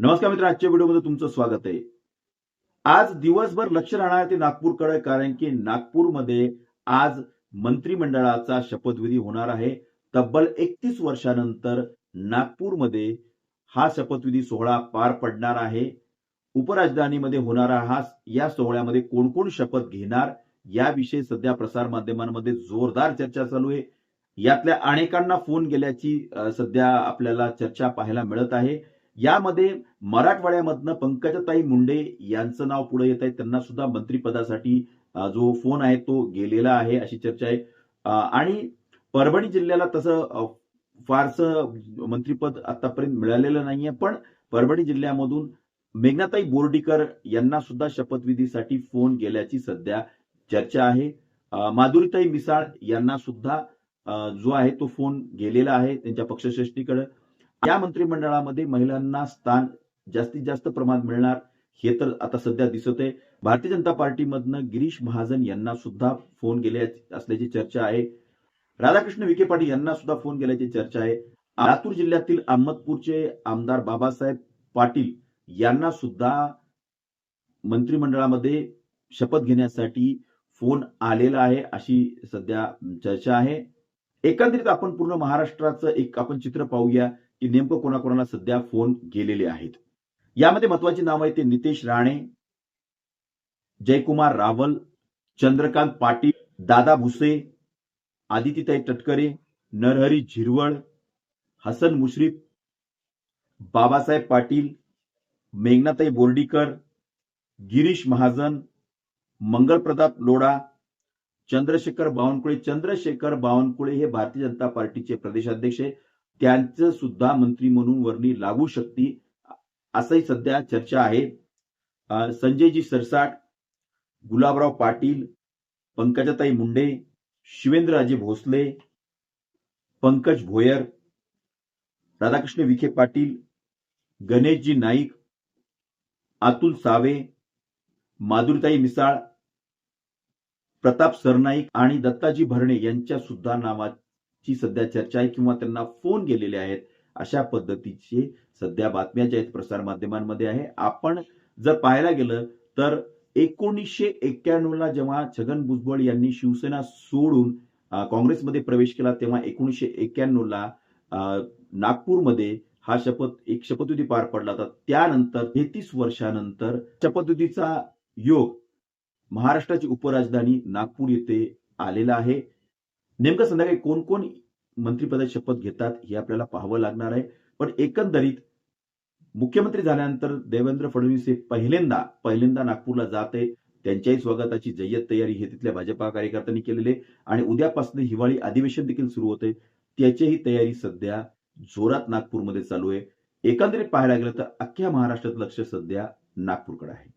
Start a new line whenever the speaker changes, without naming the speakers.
नमस्कार मित्र आजच्या व्हिडिओमध्ये तुमचं स्वागत आहे. आज दिवसभर लक्ष राहणार ते नागपूरकडे कारण की नागपूरमध्ये आज मंत्रिमंडळाचा शपथविधी होणार आहे. तब्बल एकतीस वर्षानंतर नागपूरमध्ये हा शपथविधी सोहळा पार पडणार आहे. उपराजधानीमध्ये होणारा हा या सोहळ्यामध्ये कोण कोण शपथ घेणार याविषयी सध्या प्रसार माध्यमांमध्ये जोरदार चर्चा चालू आहे. यातल्या अनेकांना फोन गेल्याची सध्या आपल्याला चर्चा पाहायला मिळत आहे. यामध्ये मराठवाड्यामधनं पंकजाताई मुंडे यांचं नाव पुढे येत आहे त्यांना सुद्धा मंत्रिपदासाठी जो फोन आहे तो गेलेला आहे अशी चर्चा आहे. आणि परभणी जिल्ह्याला तसं फारसं मंत्रिपद आतापर्यंत मिळालेलं नाहीये. पण परभणी जिल्ह्यामधून मेघनाताई बोर्डीकर यांना सुद्धा शपथविधीसाठी फोन गेल्याची सध्या चर्चा आहे. माधुरीताई मिसाळ यांना सुद्धा जो आहे तो फोन गेलेला आहे त्यांच्या पक्षश्रेष्ठीकडे. या मंत्रिमंडळामध्ये महिलांना स्थान जास्तीत जास्त प्रमाणात मिळणार हे तर आता सध्या दिसत आहे. भारतीय जनता पार्टीमधनं गिरीश महाजन यांना सुद्धा फोन गेले असल्याची चर्चा आहे. राधाकृष्ण विखे पाटील यांना सुद्धा फोन गेल्याची चर्चा आहे. लातूर जिल्ह्यातील अहमदपूरचे आमदार बाबासाहेब पाटील यांना सुद्धा मंत्रिमंडळामध्ये शपथ घेण्यासाठी फोन आलेला आहे अशी सध्या चर्चा आहे. एकंदरीत आपण पूर्ण महाराष्ट्राचं एक आपण चित्र पाहूया. की नेमकं कोणाकोणाला सध्या फोन गेलेले आहेत. यामध्ये महत्वाची नाव आहे ते नितेश राणे जयकुमार रावल चंद्रकांत पाटील दादा भुसे आदितीताई तटकरे नरहरी झिरवळ हसन मुश्रीफ बाबासाहेब पाटील मेघनाताई बोर्डीकर गिरीश महाजन मंगलप्रताप लोढा चंद्रशेखर बावनकुळे. चंद्रशेखर बावनकुळे हे भारतीय जनता पार्टीचे प्रदेशाध्यक्ष आहे त्यांचं सुद्धा मंत्री म्हणून वर्णी लागू शकते असंही सध्या चर्चा आहे. संजयजी सरसाट गुलाबराव पाटील पंकजाताई मुंडे शिवेंद्रराजे भोसले पंकज भोयर राधाकृष्ण विखे पाटील गणेशजी नाईक अतुल सावे माधुरीताई मिसाळ प्रताप सरनाईक आणि दत्ताजी भरणे यांच्या सुद्धा ची सध्या चर्चा आहे किंवा त्यांना फोन गेलेले आहेत अशा पद्धतीचे सध्या बातम्या ज्या आहेत प्रसार माध्यमांमध्ये आहे. आपण जर पाहायला गेलं तर एकोणीसशे एक्क्याण्णव ला जेव्हा छगन भुजबळ यांनी शिवसेना सोडून काँग्रेसमध्ये प्रवेश केला तेव्हा एकोणीसशे एक्क्याण्णव ला नागपूरमध्ये हा शपथ एक शपथविधी पार पडला होता. त्यानंतर तेहतीस वर्षानंतर शपथविधीचा योग महाराष्ट्राची उपराजधानी नागपूर येथे आलेला आहे. नेमकं संध्याकाळी कोण कोण मंत्रिपदाची शपथ घेतात हे आपल्याला पाहावं लागणार आहे. पण एकंदरीत मुख्यमंत्री झाल्यानंतर देवेंद्र फडणवीस हे पहिल्यांदा पहिल्यांदा नागपूरला जात. आहे त्यांच्याही स्वागताची जय्यत तयारी हे तिथल्या भाजपा कार्यकर्त्यांनी केलेली आहे. आणि उद्यापासून हिवाळी अधिवेशन देखील सुरू होते. त्याचीही तयारी सध्या जोरात नागपूरमध्ये चालू आहे. एकंदरीत पाहायला गेलं तर अख्ख्या महाराष्ट्रात लक्ष सध्या नागपूरकडे आहे.